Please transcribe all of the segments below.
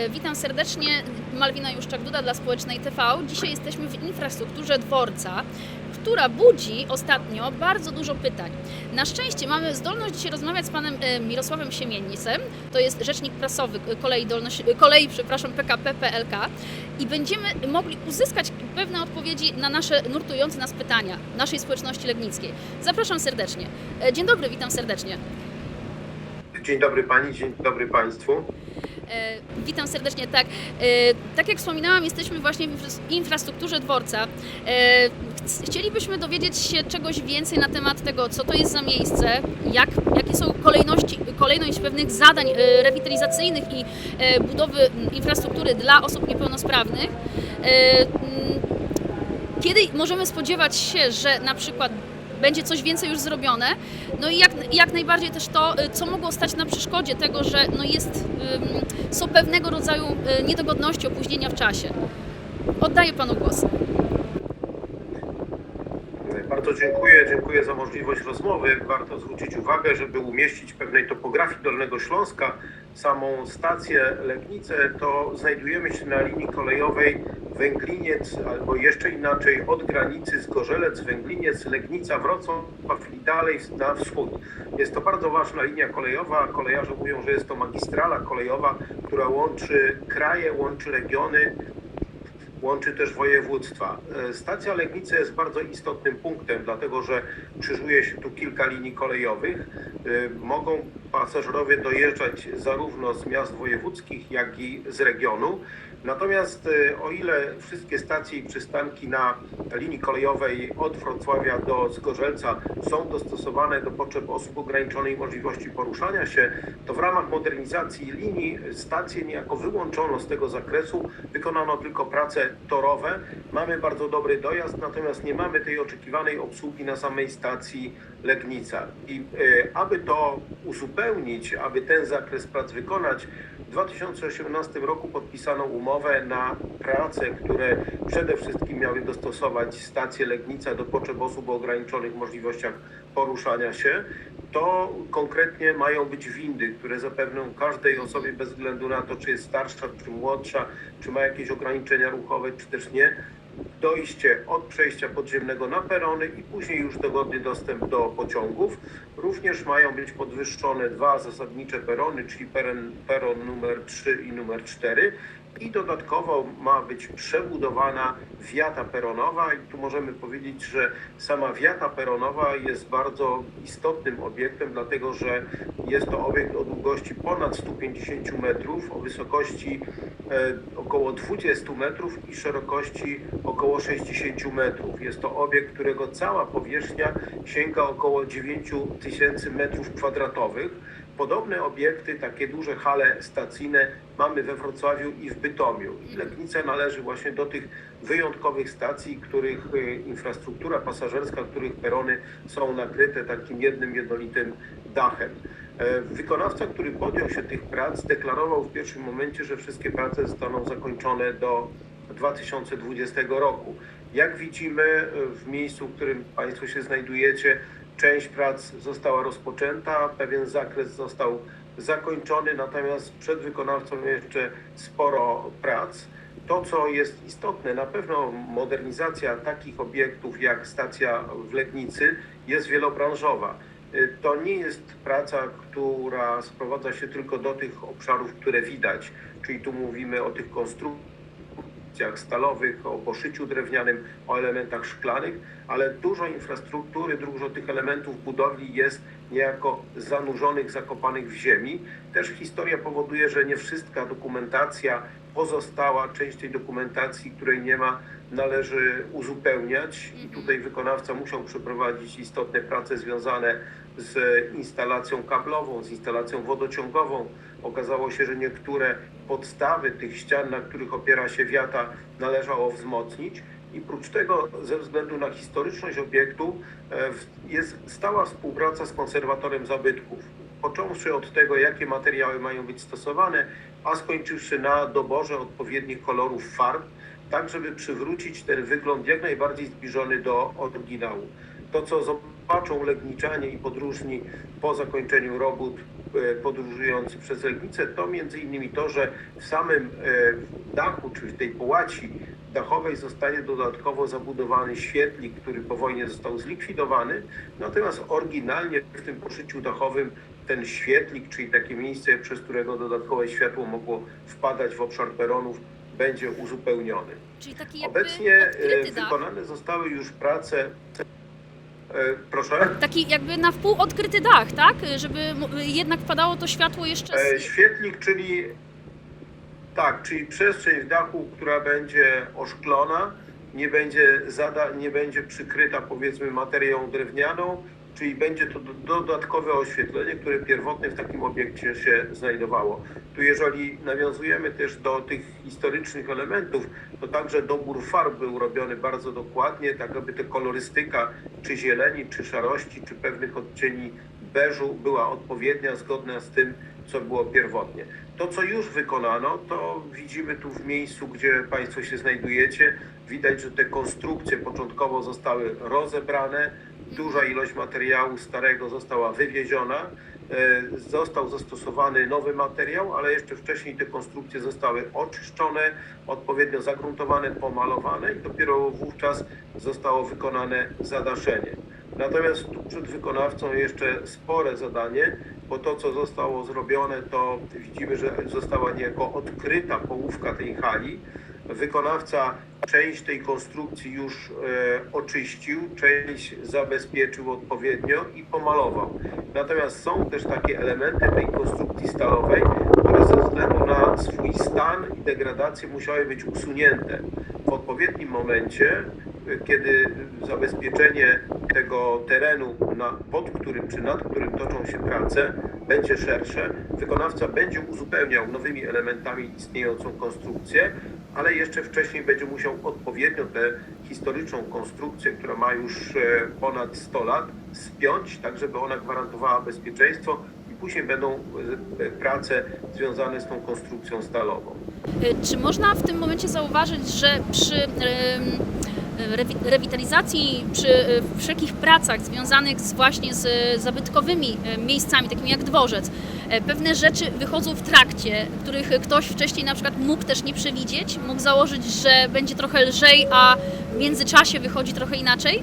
E, Witam serdecznie, Malwina Juszczak-Duda dla Społecznej TV. Dzisiaj jesteśmy w infrastrukturze dworca, która budzi ostatnio bardzo dużo pytań. Na szczęście mamy zdolność dzisiaj rozmawiać z panem e, Mirosławem Siemiennicem, to jest rzecznik prasowy kolei, Dolność, kolei przepraszam, PKP PLK i będziemy mogli uzyskać pewne odpowiedzi na nasze nurtujące nas pytania naszej społeczności legnickiej. Zapraszam serdecznie. E, Dzień dobry, witam serdecznie. Dzień dobry Pani, dzień dobry Państwu. E, Witam serdecznie. Tak, e, tak jak wspominałam, jesteśmy właśnie w infra- infrastrukturze dworca. E, chc- Chcielibyśmy dowiedzieć się czegoś więcej na temat tego, co to jest za miejsce, jak, jakie są kolejności, kolejność pewnych zadań rewitalizacyjnych i budowy infrastruktury dla osób niepełnosprawnych. Kiedy możemy spodziewać się, że na przykład będzie coś więcej już zrobione? No i jak, jak najbardziej też to, y, co mogło stać na przeszkodzie tego, że no jest, są pewnego rodzaju y, niedogodności, opóźnienia w czasie. Oddaję Panu głos. Bardzo dziękuję, dziękuję za możliwość rozmowy. Warto zwrócić uwagę, żeby umieścić pewnej topografii Dolnego Śląska samą stację Legnice, to znajdujemy się na linii kolejowej Węgliniec, albo jeszcze inaczej od granicy Zgorzelec, Węgliniec, Legnica, Wrocław i dalej na wschód. Jest to bardzo ważna linia kolejowa. Kolejarze mówią, że jest to magistrala kolejowa, która łączy kraje, łączy regiony, łączy też województwa. E, Stacja Legnice jest bardzo istotnym punktem, dlatego że krzyżuje się tu kilka linii kolejowych. E, Mogą pasażerowie dojeżdżać zarówno z miast wojewódzkich, jak i z regionu. Natomiast e, o ile wszystkie stacje i przystanki na linii kolejowej od Wrocławia do Zgorzelca są dostosowane do potrzeb osób ograniczonej możliwości poruszania się, to w ramach modernizacji linii stacje niejako wyłączono z tego zakresu, wykonano tylko prace torowe. Mamy bardzo dobry dojazd, natomiast nie mamy tej oczekiwanej obsługi na samej stacji Legnica. I e, aby to uzupełnić, aby ten zakres prac wykonać, w 2018 roku podpisano umowę na prace, które przede wszystkim miały dostosować stację Legnica do potrzeb osób o ograniczonych możliwościach poruszania się. To konkretnie mają być windy, które zapewnią każdej osobie bez względu na to, czy jest starsza, czy młodsza, czy ma jakieś ograniczenia ruchowe, czy też nie, dojście od przejścia podziemnego na perony i później już dogodny dostęp do pociągów. Również mają być podwyższone dwa zasadnicze perony, czyli peron, peron numer 3 i numer 4. I dodatkowo ma być przebudowana wiata peronowa i tu możemy powiedzieć, że sama wiata peronowa jest bardzo istotnym obiektem, dlatego że jest to obiekt o długości ponad 150 metrów, o wysokości e, około 20 metrów i szerokości około 60 metrów. Jest to obiekt, którego cała powierzchnia sięga około 9 tysięcy metrów kwadratowych. Podobne obiekty, takie duże hale stacyjne mamy we Wrocławiu i w Bytomiu. I Legnica należy właśnie do tych wyjątkowych stacji, których e, infrastruktura pasażerska, których perony są nakryte takim jednym, jednolitym dachem. E, Wykonawca, który podjął się tych prac, deklarował w pierwszym momencie, że wszystkie prace zostaną zakończone do 2020 roku. Jak widzimy e, w miejscu, w którym Państwo się znajdujecie, część prac została rozpoczęta, pewien zakres został zakończony, natomiast przed wykonawcą jeszcze sporo prac. To, co jest istotne, na pewno modernizacja takich obiektów jak stacja w Legnicy jest wielobranżowa. To nie jest praca, która sprowadza się tylko do tych obszarów, które widać, czyli tu mówimy o tych konstrukcjach stalowych, o poszyciu drewnianym, o elementach szklanych, ale dużo infrastruktury, dużo tych elementów budowli jest niejako zanurzonych, zakopanych w ziemi. Też historia powoduje, że nie wszystka dokumentacja pozostała, część tej dokumentacji, której nie ma, należy uzupełniać i tutaj wykonawca musiał przeprowadzić istotne prace związane z instalacją kablową, z instalacją wodociągową. Okazało się, że niektóre podstawy tych ścian, na których opiera się wiata, należało wzmocnić. I prócz tego, ze względu na historyczność obiektu, e, jest stała współpraca z konserwatorem zabytków. Począwszy od tego, jakie materiały mają być stosowane, a skończywszy na doborze odpowiednich kolorów farb, tak żeby przywrócić ten wygląd jak najbardziej zbliżony do oryginału. To, co zobaczą Legniczanie i podróżni po zakończeniu robót podróżujący przez Legnicę, to między innymi to, że w samym e, dachu, czyli w tej połaci dachowej zostanie dodatkowo zabudowany świetlik, który po wojnie został zlikwidowany. Natomiast oryginalnie w tym poszyciu dachowym ten świetlik, czyli takie miejsce, przez którego dodatkowe światło mogło wpadać w obszar peronów, będzie uzupełniony. Obecnie e, wykonane zostały już prace. E, Proszę. Taki jakby na wpół odkryty dach, tak? Żeby jednak wpadało to światło jeszcze E, z... Świetlik, czyli tak, czyli przestrzeń w dachu, która będzie oszklona, nie będzie, zada, nie będzie przykryta powiedzmy materią drewnianą, czyli będzie to do- dodatkowe oświetlenie, które pierwotnie w takim obiekcie się znajdowało. Tu jeżeli nawiązujemy też do tych historycznych elementów, to także dobór farb był robiony bardzo dokładnie, tak aby ta kolorystyka czy zieleni, czy szarości, czy pewnych odcieni beżu była odpowiednia, zgodna z tym, co było pierwotnie. To, co już wykonano, to widzimy tu w miejscu, gdzie Państwo się znajdujecie. Widać, że te konstrukcje początkowo zostały rozebrane, duża ilość materiału starego została wywieziona. E, Został zastosowany nowy materiał, ale jeszcze wcześniej te konstrukcje zostały oczyszczone, odpowiednio zagruntowane, pomalowane i dopiero wówczas zostało wykonane zadaszenie. Natomiast tu przed wykonawcą jeszcze spore zadanie, bo to, co zostało zrobione, to widzimy, że została niejako odkryta połówka tej hali. Wykonawca część tej konstrukcji już e, oczyścił, część zabezpieczył odpowiednio i pomalował. Natomiast są też takie elementy tej konstrukcji stalowej, które ze względu na swój stan i degradację musiały być usunięte w odpowiednim momencie, e, kiedy zabezpieczenie tego terenu, na, pod którym czy nad którym toczą się prace, będzie szersze, wykonawca będzie uzupełniał nowymi elementami istniejącą konstrukcję, ale jeszcze wcześniej będzie musiał odpowiednio tę historyczną konstrukcję, która ma już e, ponad 100 lat, spiąć, tak żeby ona gwarantowała bezpieczeństwo i później będą e, e, prace związane z tą konstrukcją stalową. Y, Czy można w tym momencie zauważyć, że przy rewitalizacji, przy wszelkich pracach związanych z właśnie z zabytkowymi e, miejscami, takimi jak dworzec, e, pewne rzeczy wychodzą w trakcie, których ktoś wcześniej na przykład mógł też nie przewidzieć, mógł założyć, że będzie trochę lżej, a w międzyczasie wychodzi trochę inaczej?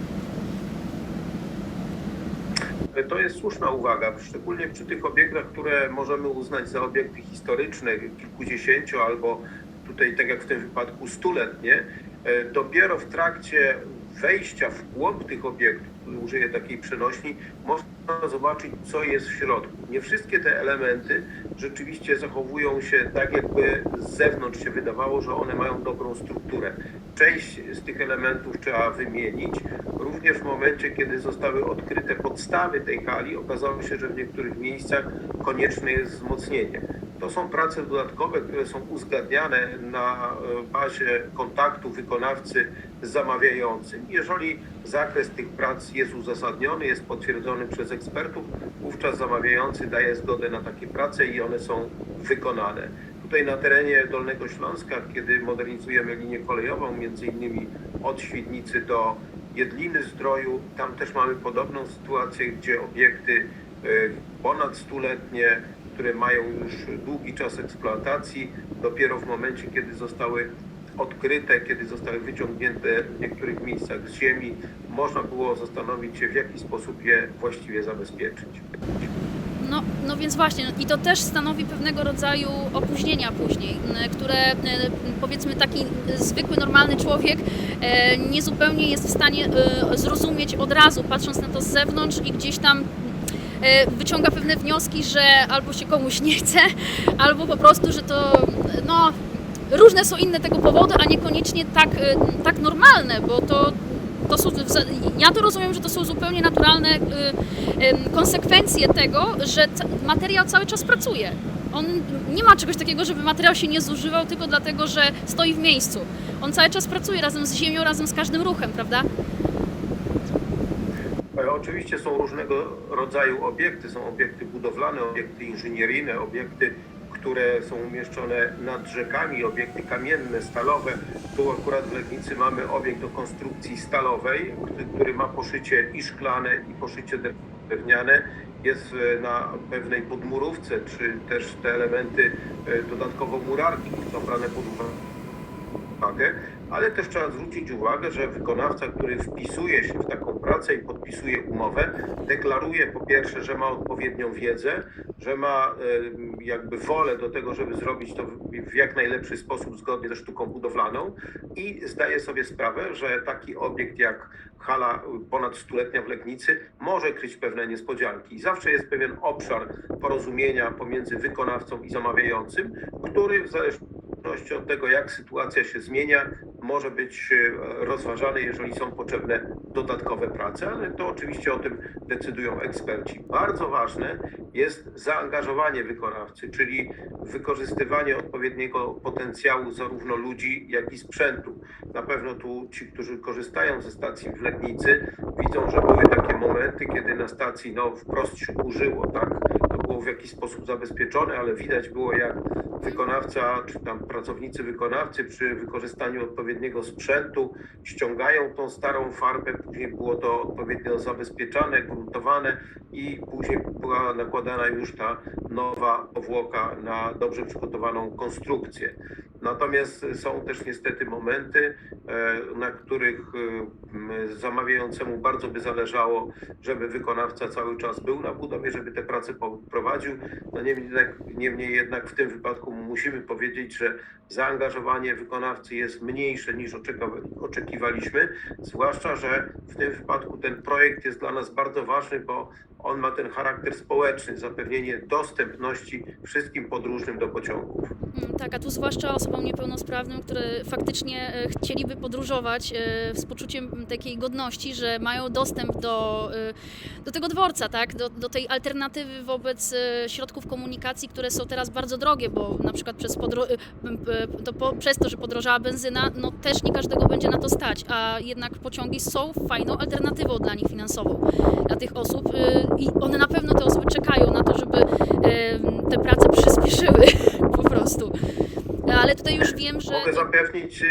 To jest słuszna uwaga, szczególnie przy tych obiektach, które możemy uznać za obiekty historyczne, kilkudziesięcio albo tutaj, tak jak w tym wypadku, stuletnie. E, Dopiero w trakcie wejścia w głąb tych obiektów, użyję takiej przenośni, można zobaczyć, co jest w środku. Nie wszystkie te elementy rzeczywiście zachowują się tak, jakby z zewnątrz się wydawało, że one mają dobrą strukturę. Część z tych elementów trzeba wymienić. Również w momencie, kiedy zostały odkryte podstawy tej hali, okazało się, że w niektórych miejscach konieczne jest wzmocnienie. To są prace dodatkowe, które są uzgadniane na e, bazie kontaktu wykonawcy z zamawiającym. Jeżeli zakres tych prac jest uzasadniony, jest potwierdzony przez ekspertów, wówczas zamawiający daje zgodę na takie prace i one są wykonane. Tutaj na terenie Dolnego Śląska, kiedy modernizujemy linię kolejową, między innymi od Świdnicy do Jedliny Zdroju, tam też mamy podobną sytuację, gdzie obiekty ponad stuletnie, które mają już długi czas eksploatacji, dopiero w momencie, kiedy zostały odkryte, kiedy zostały wyciągnięte w niektórych miejscach z ziemi, można było zastanowić się, w jaki sposób je właściwie zabezpieczyć. No, no więc właśnie, i to też stanowi pewnego rodzaju opóźnienia później, m, które e, powiedzmy taki zwykły, normalny człowiek e, nie zupełnie jest w stanie zrozumieć od razu, patrząc na to z zewnątrz i gdzieś tam wyciąga pewne wnioski, że albo się komuś nie chce, albo po prostu, że to no, różne są inne tego powody, a niekoniecznie tak, e, tak normalne, bo to, to są, ja to rozumiem, że to są zupełnie naturalne y, konsekwencje tego, że materiał cały czas pracuje. On nie ma czegoś takiego, żeby materiał się nie zużywał tylko dlatego, że stoi w miejscu. On cały czas pracuje razem z ziemią, razem z każdym ruchem, prawda? Oczywiście są różnego rodzaju obiekty. Są obiekty budowlane, obiekty inżynieryjne, obiekty, które które są umieszczone nad rzekami, obiekty kamienne, stalowe. Tu akurat w Legnicy mamy obiekt o konstrukcji stalowej, który ma poszycie i szklane, i poszycie drewniane. Jest e, na pewnej podmurówce, czy też te elementy e, dodatkowo murarki są brane pod uwagę, ale też trzeba zwrócić uwagę, że wykonawca, który wpisuje się w taką pracę i podpisuje umowę, deklaruje po pierwsze, że ma odpowiednią wiedzę, że ma jakby wolę do tego, żeby zrobić to w- w jak najlepszy sposób zgodnie ze sztuką budowlaną i zdaje sobie sprawę, że taki obiekt jak hala ponad stuletnia w Legnicy może kryć pewne niespodzianki. I zawsze jest pewien obszar porozumienia pomiędzy wykonawcą i zamawiającym, który w zależności od tego, jak sytuacja się zmienia, może być e, rozważany, jeżeli są potrzebne dodatkowe prace, ale to oczywiście o tym decydują eksperci. Bardzo ważne jest zaangażowanie wykonawcy, czyli wykorzystywanie odpowiedniego potencjału zarówno ludzi, jak i sprzętu. Na pewno tu ci, którzy korzystają ze stacji w Legnicy, widzą, że były takie momenty, kiedy na stacji no, wprost się kurzyło, tak? Było w jakiś sposób zabezpieczone, ale widać było, jak wykonawca, czy tam pracownicy wykonawcy przy wykorzystaniu odpowiedniego sprzętu ściągają tą starą farbę, później było to odpowiednio zabezpieczane, gruntowane i później była nakładana już ta nowa powłoka na dobrze przygotowaną konstrukcję. Natomiast są też niestety momenty, e, na których e, zamawiającemu bardzo by zależało, żeby wykonawca cały czas był na budowie, żeby te prace prowadził. No niemniej jednak, niemniej jednak w tym wypadku musimy powiedzieć, że zaangażowanie wykonawcy jest mniejsze niż oczekiwaliśmy, zwłaszcza, że w tym wypadku ten projekt jest dla nas bardzo ważny, bo on ma ten charakter społeczny, zapewnienie dostępności wszystkim podróżnym do pociągów. Mm, Tak, a tu zwłaszcza osobom niepełnosprawnym, które faktycznie e, chcieliby podróżować e, z poczuciem takiej godności, że mają dostęp do, e, do tego dworca, tak? do, do tej alternatywy wobec środków komunikacji, które są teraz bardzo drogie, bo na przykład przez, podro- to po, przez to, że podrożała benzyna, no też nie każdego będzie na to stać, a jednak pociągi są fajną alternatywą dla nich finansową, dla tych osób i one na pewno te osoby czekają na to, żeby te prace przyspieszyły po prostu. Ale tutaj już wiem, że. Mogę zapewnić,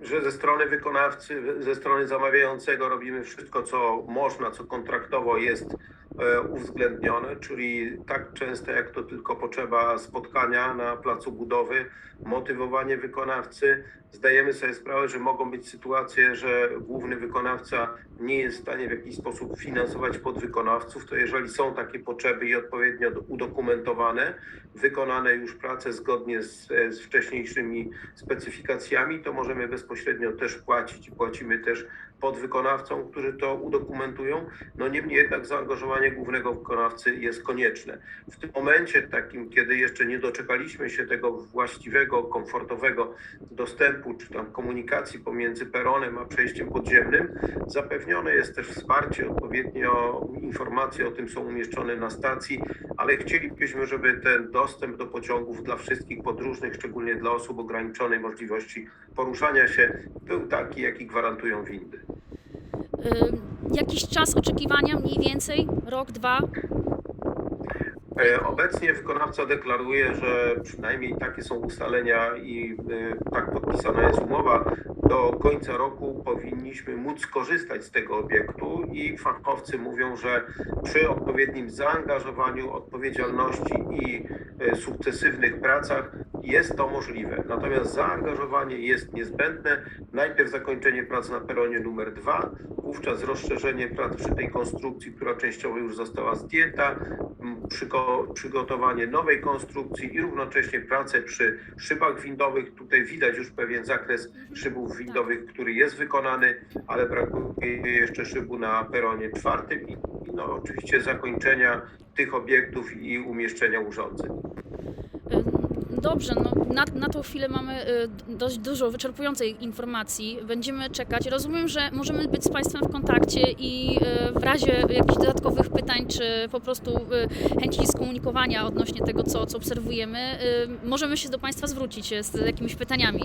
że ze strony wykonawcy, ze strony zamawiającego robimy wszystko, co można, co kontraktowo jest e, uwzględnione, czyli tak często jak to tylko potrzeba spotkania na placu budowy, motywowanie wykonawcy. Zdajemy sobie sprawę, że mogą być sytuacje, że główny wykonawca nie jest w stanie w jakiś sposób finansować podwykonawców, to jeżeli są takie potrzeby i odpowiednio udokumentowane, wykonane już prace zgodnie z, z wcześniejszymi specyfikacjami, to możemy bezpośrednio też płacić i płacimy też podwykonawcom, którzy to udokumentują. No niemniej jednak zaangażowanie głównego wykonawcy jest konieczne. W tym momencie takim, kiedy jeszcze nie doczekaliśmy się tego właściwego, komfortowego dostępu czy tam komunikacji pomiędzy peronem a przejściem podziemnym, zapewnione jest też wsparcie, odpowiednio informacje o tym są umieszczone na stacji, ale chcielibyśmy, żeby ten dostęp do pociągów dla wszystkich podróżnych, szczególnie dla osób ograniczonej możliwości poruszania się, był taki, jaki gwarantują windy. jakiś czas oczekiwania, mniej więcej, rok, dwa. E, Obecnie wykonawca deklaruje, że przynajmniej takie są ustalenia i e, tak podpisana jest umowa. Do końca roku powinniśmy móc skorzystać z tego obiektu i fachowcy mówią, że przy odpowiednim zaangażowaniu, odpowiedzialności i e, sukcesywnych pracach jest to możliwe. Natomiast zaangażowanie jest niezbędne. Najpierw zakończenie prac na peronie numer dwa, wówczas rozszerzenie prac przy tej konstrukcji, która częściowo już została zdjęta, m, przygo- przygotowanie nowej konstrukcji i równocześnie prace przy szybach windowych. Tutaj widać już pewien zakres szybów windowych, który jest wykonany, ale brakuje jeszcze szybu na peronie czwartym i i no, oczywiście zakończenia tych obiektów i umieszczenia urządzeń. Dobrze, no na, na tą chwilę mamy y, dość dużo wyczerpującej informacji. Będziemy czekać. Rozumiem, że możemy być z Państwem w kontakcie i y, w razie jakichś dodatkowych pytań, czy po prostu y, chęci skomunikowania odnośnie tego, co, co obserwujemy, możemy się do Państwa zwrócić z jakimiś pytaniami.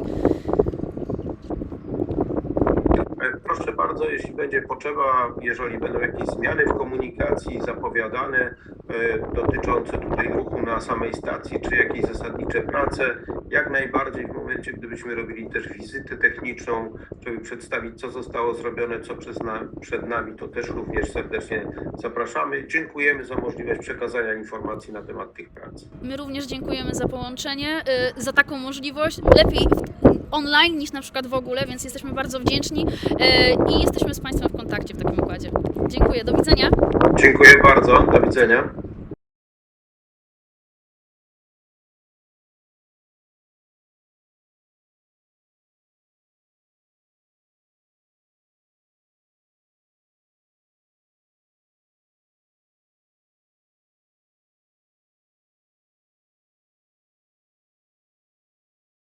E, Proszę bardzo, jeśli będzie potrzeba, jeżeli będą jakieś zmiany w komunikacji zapowiadane, e, dotyczące tutaj ruchu na samej stacji, czy jakieś zasadnicze prace, jak najbardziej w momencie, gdybyśmy robili też wizytę techniczną, żeby przedstawić, co zostało zrobione, co przez przed nami, to też również serdecznie zapraszamy. Dziękujemy za możliwość przekazania informacji na temat tych prac. My również dziękujemy za połączenie, y, za taką możliwość. Lepiej online niż na przykład w ogóle, więc jesteśmy bardzo wdzięczni y, jesteśmy z Państwem w kontakcie w takim układzie. Dziękuję, do widzenia. Dziękuję bardzo, do widzenia.